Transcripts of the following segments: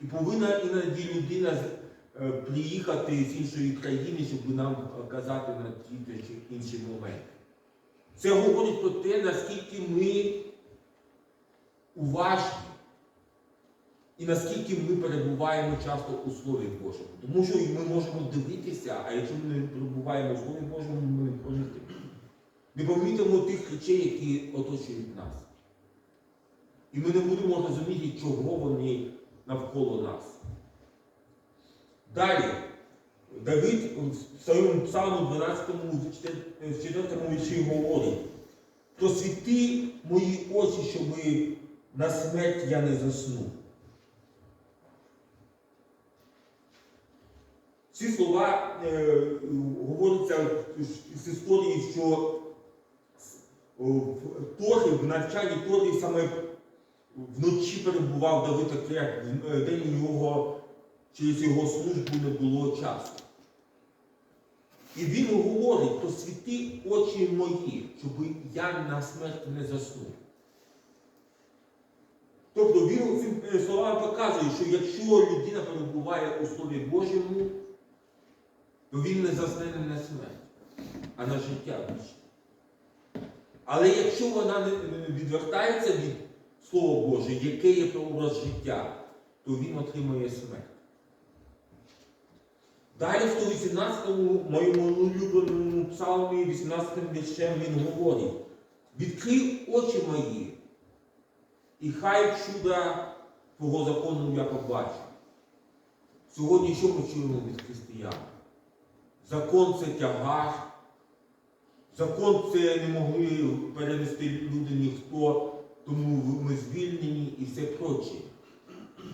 І повинна іноді людина е, приїхати з іншої країни, щоб нам казати на ті чи інші моменти. Це говорить про те, наскільки ми уважні і наскільки ми перебуваємо часто у Слові Божому. Тому що ми можемо дивитися, а якщо ми не перебуваємо у Слові Божому, ми не помітимо. Не помітимо тих речей, які оточують нас. І ми не будемо розуміти, чого вони навколо нас. Далі, Давид в своєму псалму 12, в 4 вірші говорить, просвіти мої очі, щоб на смерть я не заснув. Ці слова е, говоряться з історії, що в Торі, в навчанні Торі саме вночі перебував Давид Акрек, в день у нього через його службу не було часу. І він говорить, просвіти очі мої, щоб я на смерть не заснув. Тобто він цим словами показує, що якщо людина перебуває у Слові Божому, то він не засне не на смерть, а на життя вічне. Але якщо вона не відвертається від Слова Боже, яке є прообраз життя, то він отримує смерть. Далі в 118-му моєму улюбленому псалмі, 18-м віршем він говорить: відкрий очі мої, і хай чуда Твого закону я побачу. Сьогодні що ми чуємо від християн? Закон це тягар, закон це не могли перенести люди ніхто, тому ми звільнені і все проче.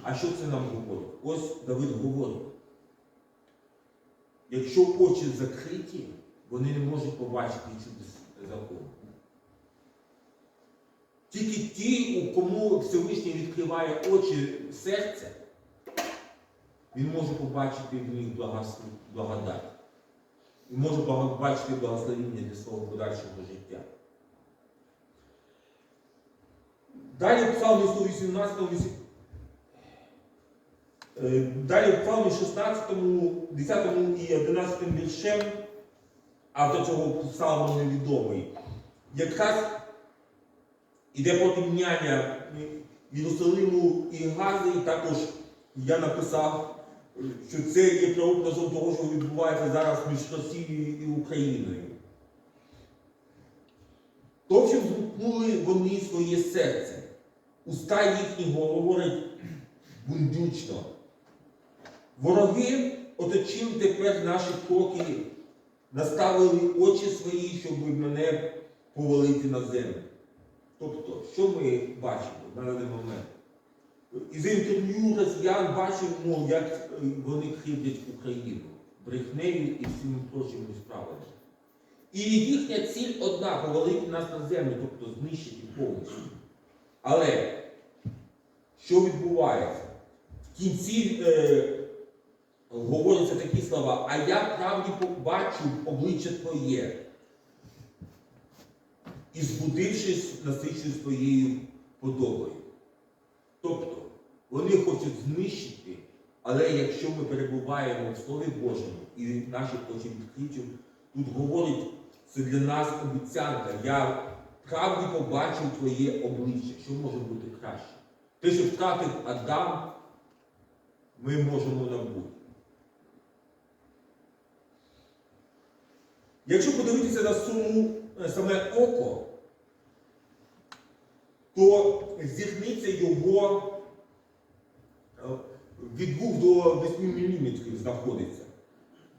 А що це нам говорить? Ось Давид говорить. Якщо очі закриті, вони не можуть побачити чудес закону. Тільки ті, у кому Всевишній відкриває очі серця, він може побачити в них благодать. І може побачити благословіння для свого подальшого життя. Далі в Псалмі 118 вісі- Е, Далі в Псалмі 16, 10 і 11 віршем, автор цього псалму невідомий, якраз іде порівняння Єрусалиму і Гази, і також я написав, що це є прообразом того, що відбувається зараз між Росією і Україною. То, що згукнули вони своє серце, уста їхні говорять бундючно. Вороги оточили тепер наші кроки, наставили очі свої, щоб мене повалити на землю. Тобто, що ми бачимо на даний момент? Із інтерв'ю росіян бачимо, як е, вони кривдять Україну брехнею і всіми прочими справами. І їхня ціль одна повалити нас на землю, тобто знищити повністю. Але що відбувається? В кінці е, говоряться такі слова, а я правді побачу обличчя Твоє. І збудившись, насичусь своєю подобою. Тобто, вони хочуть знищити, але якщо ми перебуваємо в Слові Божому і наші очі відкриті, тут говорить, це для нас обіцянка. Я правді побачив твоє обличчя. Що може бути краще? Те, що втратив Адам, ми можемо набути. Якщо подивитися на суму е, саме око, то зірниця його е, від 2 до 8 мм знаходиться.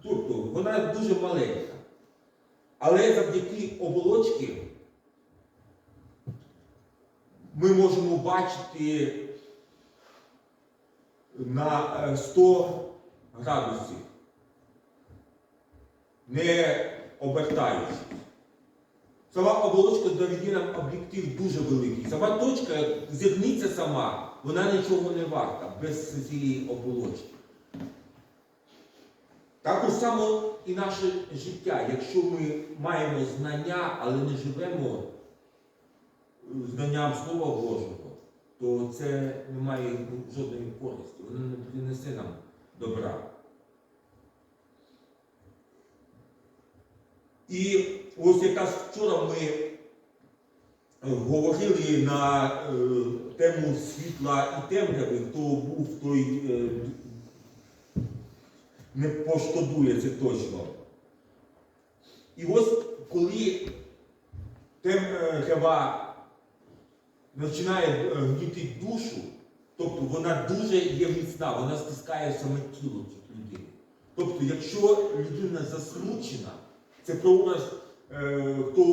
Тобто вона дуже маленька. Але завдяки оболочці ми можемо бачити на е, 100 градусів, не обертаючись. Сама оболочка доведе нам об'єктив дуже великий. Сама точка, зірниця сама, вона нічого не варта без цієї оболочки. Також само і наше життя. Якщо ми маємо знання, але не живемо знанням Слова Божого, то це не має жодної користі. Воно не принесе нам добра. І ось якраз вчора ми говорили на е, тему світла і темряви, хто був той е, не пошкодує це точно. І ось коли темрява починає е, гніти душу, тобто вона дуже є міцна, вона стискає саме тіло людини. Тобто, якщо людина засмучена, це прообраз, е, хто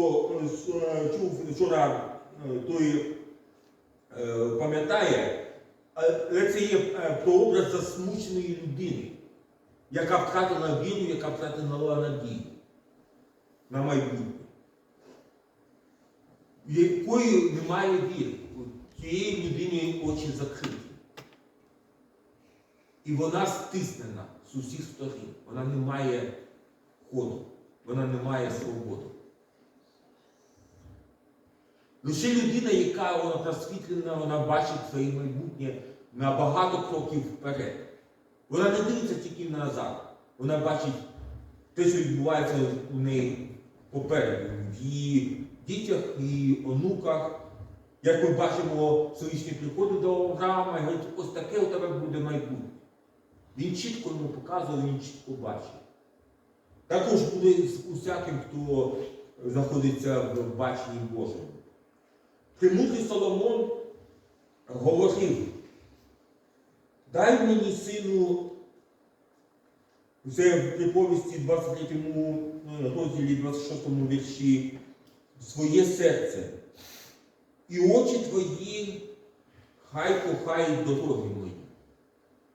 е, чув вчора, той пам'ятає, але це є прообраз засмученої людини, яка втратила віру, яка втратила надію на майбутнє. Якої немає віри, у цієї людини очі закриті. І вона стиснена з усіх сторін. Вона не має ходу, вона не має свободи. Лише людина, яка вона просвітлена, вона бачить своє майбутнє на багато кроків вперед. Вона не дивиться тільки назад. Вона бачить те, що відбувається у неї попереду, в її дітях і онуках. Як ми бачимо, Всевишній приходить до Авраама і говорить, ось таке у тебе буде майбутнє. Він чітко йому показує, він чітко бачить. Також буде з усяким, хто знаходиться в баченні Божому. Премудрий Соломон говорив, дай мені сину, це в приповісті 23 розділі 26 вірші, своє серце. І очі твої хай кохають дороги мої.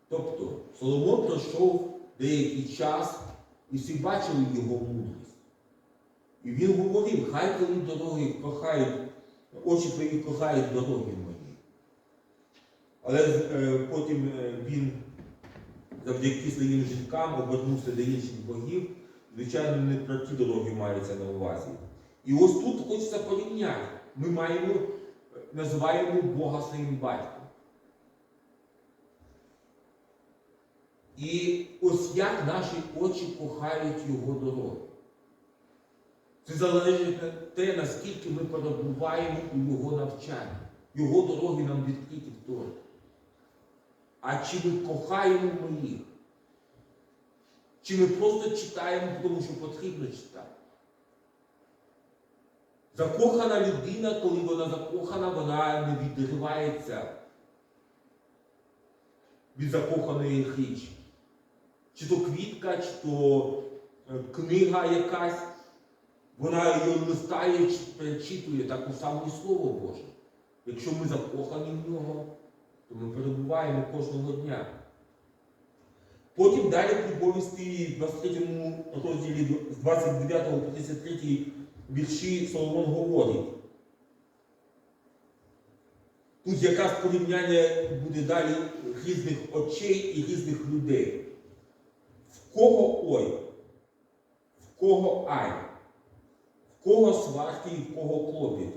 Тобто Соломон пройшов деякий час і всі бачили його мудрість. І він говорив, хай коли дороги кохають, очі твої кохають дороги мої. Але е, потім е, він завдяки своїм жінкам обернувся до інших богів. Звичайно, не про ті дороги мається на увазі. І ось тут хочеться порівняти. Ми маємо, називаємо Бога своїм батьком. І ось як наші очі кохають Його дороги. Це залежить від те, наскільки ми перебуваємо у Його навчанні. Його дороги нам відкриті в Торі. А чи ми кохаємо ми їх? Чи ми просто читаємо, тому що потрібно читати? Закохана людина, коли вона закохана, вона не відривається від закоханої річі. Чи то квітка, чи то е, книга якась, вона її листає, чи перечитує таку саму і Слово Боже. Якщо ми закохані в нього, то ми перебуваємо кожного дня. Потім далі при повісті в 23 розділі з 29 по 33 вірші Соломон говорить. Тут якраз порівняння буде далі різних очей і різних людей. В кого ой, в кого ай, в кого сварки і в кого клопіт,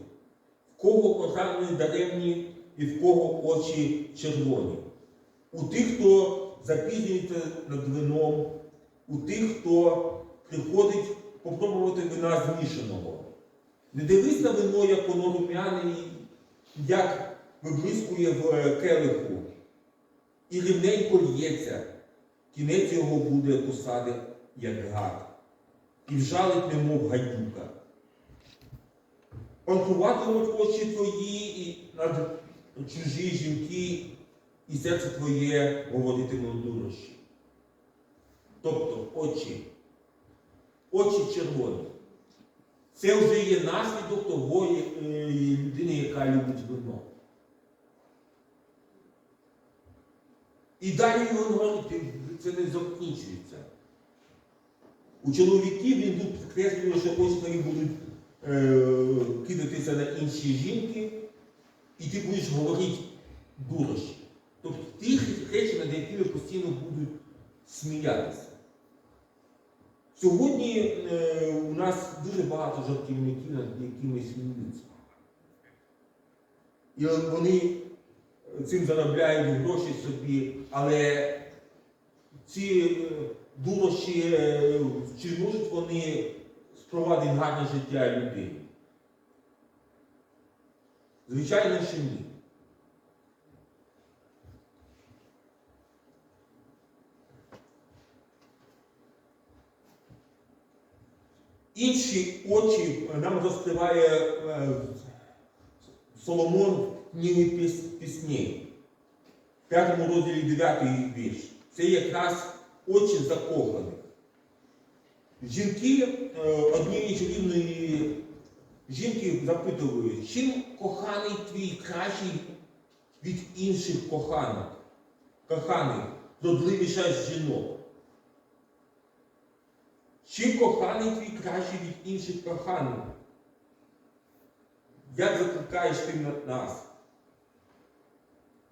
в кого ожарні даремні і в кого очі червоні. У тих, хто запізнюється над вином, у тих, хто приходить попробувати вина змішаного. Не дивись на вино, як воно рум'яне, як виблискує в е, келиху, і рівненько лється, кінець його буде посади, як гад, і вжалить, немов гадюка. Панкуватимуть очі твої і над чужі жінки, і серце твоє говоритиме дурощі. Тобто очі, очі червоні. Це вже є наслідок того е, людини, яка любить вино. І далі він говорить, це не закінчується. У чоловіків він тут підкреслює, що очі твої будуть е, кидатися на інші жінки, і ти будеш говорити дурощі. Тобто ті речі, над якими постійно будуть сміятися. Сьогодні е, у нас дуже багато жартівників, над якими сміються. І вони цим заробляють гроші собі, але ці е, дурощі е, чи можуть вони спровадити гарне життя людини? Звичайно, що ні. Інші очі нам розкриває е, Соломон в книги піс- пісней, в п'ятому розділі 9 вірш. Це якраз очі закоханих. Жінки е, однієї чарівної жінки запитують, чим коханий твій кращий від інших коханих, коханих, родливіша жінок. Чим коханий твій кращий від інших коханих? Як закликаєш ти нас?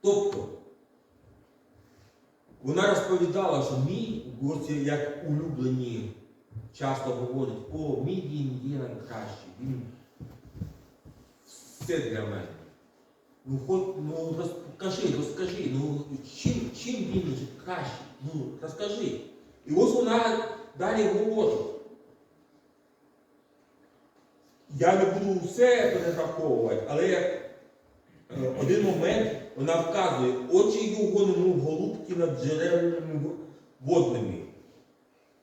Тобто, вона розповідала, що мій гості, як улюблені, часто говорять, о, мій він є найкращий, він все для мене. Ну, хоч, ну розкажи, розкажи, ну чим, чим він кращий? Ну, розкажи. І ось вона далі говорить. Я не буду все перераховувати, але е, один момент вона вказує, очі його немов голубки над джерелами водними,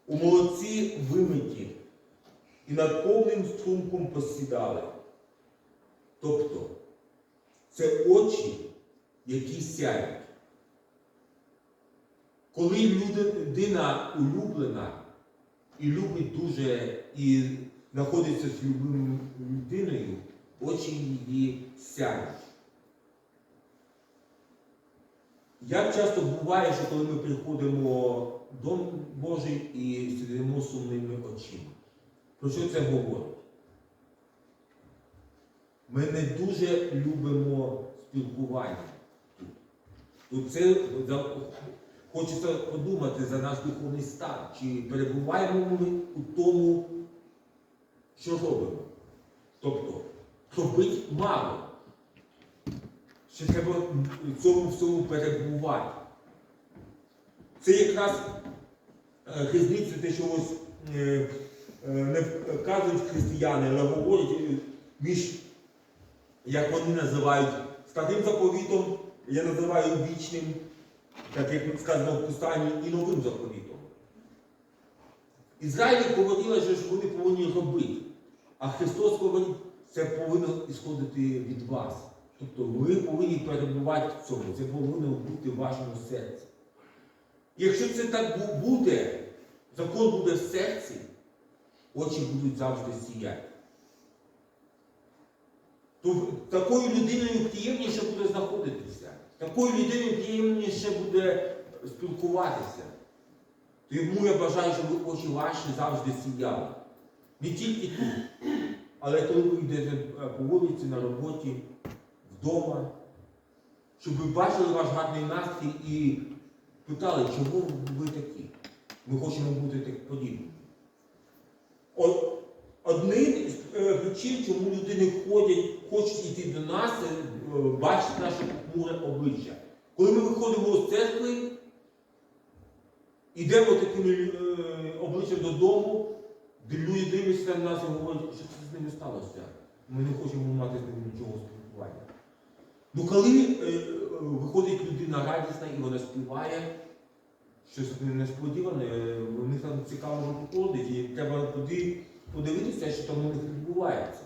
у молодці вимиті і над повним струмком посідали. Тобто це очі, які сяють. Коли людина улюблена і любить дуже і знаходиться з любимою людиною, очі її сяють. Як часто буває, що коли ми приходимо в Дом Божий і сидимо сумними очима? Про що це говорить? Ми не дуже любимо спілкування тут. Це хочеться подумати за наш духовний стан, чи перебуваємо ми у тому, що робимо. Тобто, робить мало. Ще треба в цьому всьому перебувати. Це якраз е, різниця, те, що ось е, е, не вказують християни, але говорять е, між, як вони називають, старим заповітом, я називаю вічним, так як сказано в Писанні, і новим заповітом. Ізраїль говорила, що вони повинні робити. А Христос говорить, це повинно ісходити від вас. Тобто ви повинні перебувати в цьому, це повинно бути в вашому серці. Якщо це так буде, закон буде в серці, очі будуть завжди сіяти. То такою людиною приємніше буде знаходитися, такою людиною приємніше буде спілкуватися. Тому я бажаю, щоб очі ваші завжди сіяли. Не тільки тут, але коли ви йдете по вулиці, на роботі, вдома, щоб ви бачили ваш гарний настрій і питали, чого ви такі? Ми хочемо бути так подібними. Одним з причин, чому людини ходять, хочуть йти до нас, е, бачити наше похмуре обличчя. Коли ми виходимо з церкви, йдемо такими е, обличчям додому, де люди дивляться на нас і говорять, що це з ними сталося. Ми не хочемо мати з ними нічого спілкування. Ну коли е, виходить людина радісна і вона співає, щось несподіване, в них там цікаво виходить, і треба туди подивитися, що там у відбувається.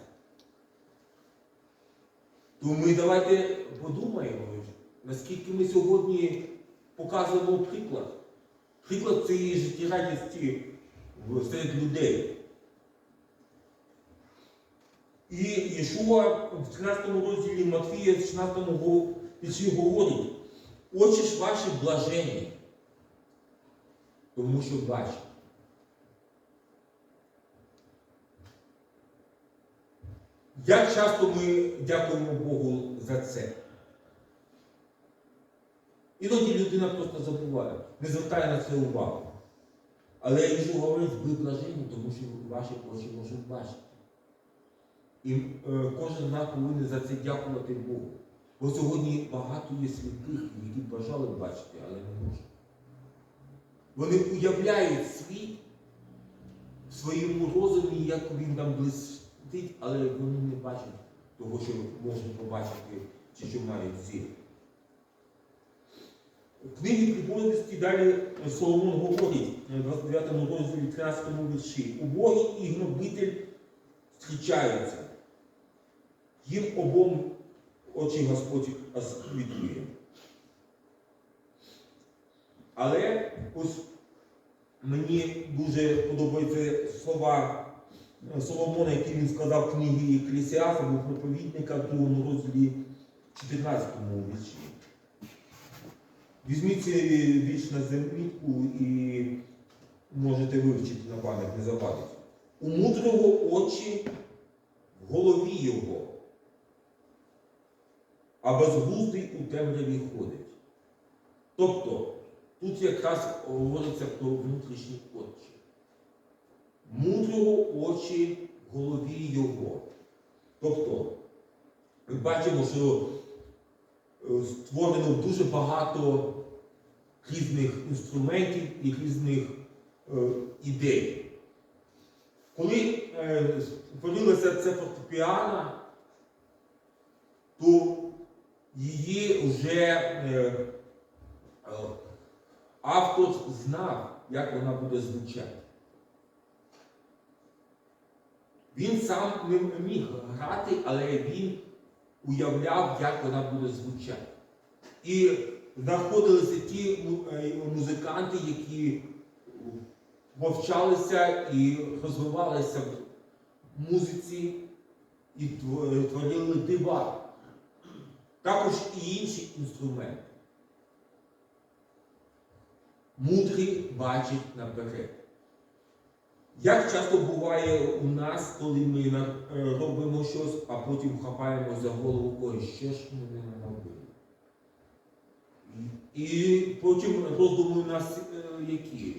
То ми давайте подумаємо, наскільки ми сьогодні показуємо приклад. Приклад цієї життєрадісті серед людей. І Єшуа в 13 розділі Матфія, в 16 го- говорить, очі ж ваші блаженні, тому що бачать. Як часто ми дякуємо Богу за це? Іноді людина просто забуває, не звертає на це увагу. Але Ісус говорить, ви блаженні, тому що ваші очі можуть бачити. І е, кожен з нас повинен за це дякувати Богу. Бо сьогодні багато є святих, які бажали бачити, але не можуть. Вони уявляють світ в своєму розумі, як він там блистить, але вони не бачать того, що можуть побачити чи що мають зір. В книгі прибожності далі Соломон говорить в 29 розділі 13 вірші. Убогий і гнобитель зустрічаються. Їм обом очі Господь освітлює. Але ось мені дуже подобаються слова Соломона, які він сказав в книгі Еклесіаста або проповідника в другому розділі 14 вірші. Візьміть цей вірш на замітку і можете вивчити на пам'ять, не завадить. У мудрого очі в голові його, а безглуздий у темряві ходить. Тобто, тут якраз говориться про внутрішні очі. Мудрого очі голові його. Тобто, ми бачимо, що е, створено дуже багато різних інструментів і різних е, ідей. Коли е, ця фортепіана, то її вже е, е, автор знав, як вона буде звучати. Він сам не міг грати, але він уявляв, як вона буде звучати. І знаходилися ті е, музиканти, які повчалися і розвивалися в музиці і творили дива. Також і інші інструменти. Мудрі бачать наперед. Як часто буває у нас, коли ми е, робимо щось, а потім хапаємо за голову, ой, що ж ми не робили? І потім роздуми у нас е, які?